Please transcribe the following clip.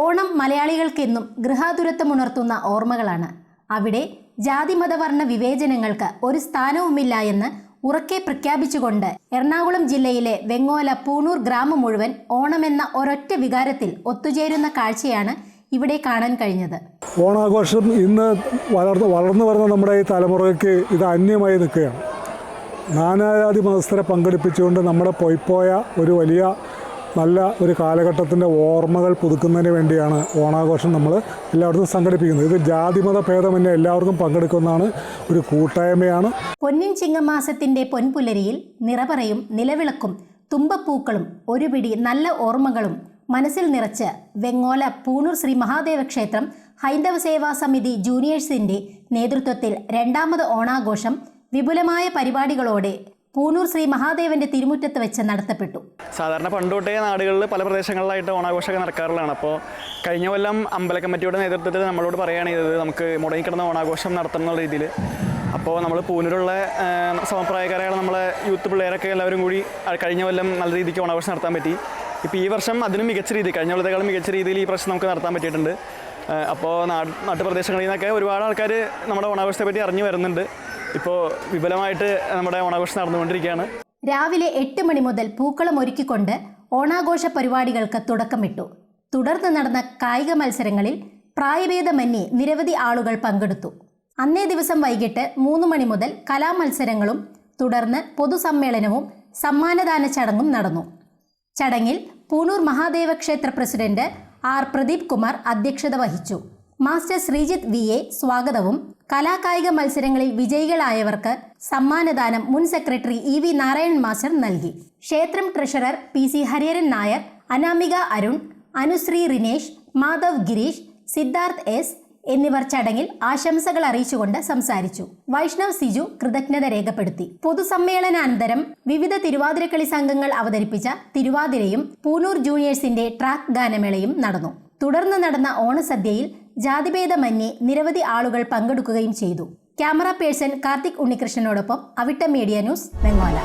ഓണം മലയാളികൾക്കെന്നും ഗൃഹാതുരത്വമുണർത്തുന്ന ഓർമ്മകളാണ്. അവിടെ ജാതിമതവർണ വിവേചനങ്ങൾക്ക് ഒരു സ്ഥാനവുമില്ല എന്ന് ഉറക്കെ പ്രഖ്യാപിച്ചുകൊണ്ട് എറണാകുളം ജില്ലയിലെ വെങ്ങോല പൂണൂർ ഗ്രാമം മുഴുവൻ ഓണമെന്ന ഒരൊറ്റ വികാരത്തിൽ ഒത്തുചേരുന്ന കാഴ്ചയാണ് ഇവിടെ കാണാൻ കഴിഞ്ഞത്. ഓണാഘോഷം ഇന്ന് വളർന്ന് വളർന്നു വരുന്ന നമ്മുടെ ഈ തലമുറയ്ക്ക് ഇത് അന്യമായി നിൽക്കുകയാണ്. നാനാജാതി മതസ്ഥരെ പങ്കെടുപ്പിച്ചുകൊണ്ട് നമ്മുടെ പൊയ്പോയ ഒരു വലിയ നല്ല ഒരു കാലഘട്ടത്തിന്റെ ഓർമ്മകൾ പുതുക്കുന്നതിന് വേണ്ടിയാണ് ഓണാഘോഷം നമ്മൾ എല്ലായിടത്തും സംഘടിപ്പിക്കുന്നത്. ഇത് ജാതിമത ഭേദമന്യേ എല്ലാവർക്കും പങ്കെടുക്കുന്നതാണ് ഒരു കൂട്ടായ്മയാണ്. പൊന്നിൻ ചിങ്ങമാസത്തിന്റെ പൊൻപുലരിയിൽ നിറപറയും നിലവിളക്കും തുമ്പപ്പൂക്കളും ഒരു പിടി നല്ല ഓർമ്മകളും മനസ്സിൽ നിറച്ച് വെങ്ങോല പൂണൂർ ശ്രീ മഹാദേവ ക്ഷേത്രം ഹൈന്ദവ സേവാ സമിതി ജൂനിയേഴ്സിന്റെ നേതൃത്വത്തിൽ രണ്ടാമത് ഓണാഘോഷം വിപുലമായ പരിപാടികളോടെ പൂണൂർ ശ്രീ മഹാദേവന്റെ തിരുമുറ്റത്ത് വെച്ച് നടത്തപ്പെട്ടു. സാധാരണ പണ്ട് തൊട്ടേ നാടുകളിൽ പല പ്രദേശങ്ങളിലായിട്ട് ഓണാഘോഷമൊക്കെ നടക്കാറുള്ളതാണ്. അപ്പോൾ കഴിഞ്ഞ കൊല്ലം അമ്പല കമ്മിറ്റിയുടെ നേതൃത്വത്തിൽ നമ്മളോട് പറയുകയാണ് ചെയ്തത് നമുക്ക് മുടങ്ങിക്കിടന്ന ഓണാഘോഷം നടത്തണം എന്നുള്ള രീതിയിൽ. അപ്പോൾ നമ്മൾ പൂനൂരുള്ള ആ, സമപ്രായക്കാരായ നമ്മളെ യൂത്ത് പിള്ളേരൊക്കെ എല്ലാവരും കൂടി കഴിഞ്ഞ കൊല്ലം നല്ല രീതിക്ക് ഓണാഘോഷം നടത്താൻ പറ്റി. ഇപ്പോൾ ഈ വർഷം അതിനും മികച്ച രീതി കഴിഞ്ഞ കൊല്ലത്തേക്കാളും മികച്ച രീതിയിൽ ഈ പ്രശ്നം നമുക്ക് നടത്താൻ പറ്റിയിട്ടുണ്ട്. അപ്പോൾ നാട് നാട്ടുപ്രദേശങ്ങളിൽ നിന്നൊക്കെ ഒരുപാട് ആൾക്കാർ നമ്മുടെ ഓണാഘോഷത്തെ പറ്റി അറിഞ്ഞു വരുന്നുണ്ട്. ഇപ്പോൾ വിപുലമായിട്ട് നമ്മുടെ ഓണാഘോഷം നടന്നുകൊണ്ടിരിക്കുകയാണ്. രാവിലെ എട്ട് മണി മുതൽ പൂക്കളം ഒരുക്കിക്കൊണ്ട് ഓണാഘോഷ പരിപാടികൾക്ക് തുടക്കമിട്ടു. തുടർന്ന് നടന്ന കായിക മത്സരങ്ങളിൽ പ്രായഭേദമന്യേ നിരവധി ആളുകൾ പങ്കെടുത്തു. അന്നേ ദിവസം വൈകിട്ട് മൂന്ന് മണി മുതൽ കലാമത്സരങ്ങളും തുടർന്ന് പൊതുസമ്മേളനവും സമ്മാനദാന ചടങ്ങും നടന്നു. ചടങ്ങിൽ പൂണൂർ മഹാദേവ ക്ഷേത്ര പ്രസിഡന്റ് ആർ പ്രദീപ് കുമാർ അധ്യക്ഷത വഹിച്ചു. മാസ്റ്റർ ശ്രീജിത്ത് വി എ സ്വാഗതവും. കലാകായിക മത്സരങ്ങളിൽ വിജയികളായവർക്ക് സമ്മാനദാനം മുൻ secretary E V Narayanan master നൽകി. ക്ഷേത്രം treasurer P C Hariharan Nair Anamika Arun Anusree Rinesh Madhav Girish Siddharth S എന്നിവർ ചടങ്ങിൽ ആശംസകൾ അറിയിച്ചുകൊണ്ട് സംസാരിച്ചു. വൈഷ്ണവ് സിജു കൃതജ്ഞത രേഖപ്പെടുത്തി. പൊതുസമ്മേളനാനന്തരം വിവിധ തിരുവാതിരക്കളി സംഘങ്ങൾ അവതരിപ്പിച്ച തിരുവാതിരയും പൂനൂർ ജൂനിയേഴ്സിന്റെ ട്രാക്ക് ഗാനമേളയും നടന്നു. തുടർന്ന് നടന്ന ഓണസദ്യയിൽ ജാതിഭേദമന്യേ നിരവധി ആളുകൾ പങ്കെടുക്കുകയും ചെയ്തു. ക്യാമറ പേഴ്സൺ കാർത്തിക് ഉണ്ണികൃഷ്ണനോടൊപ്പം അവിട്ട മീഡിയ ന്യൂസ് വെങ്ങോല.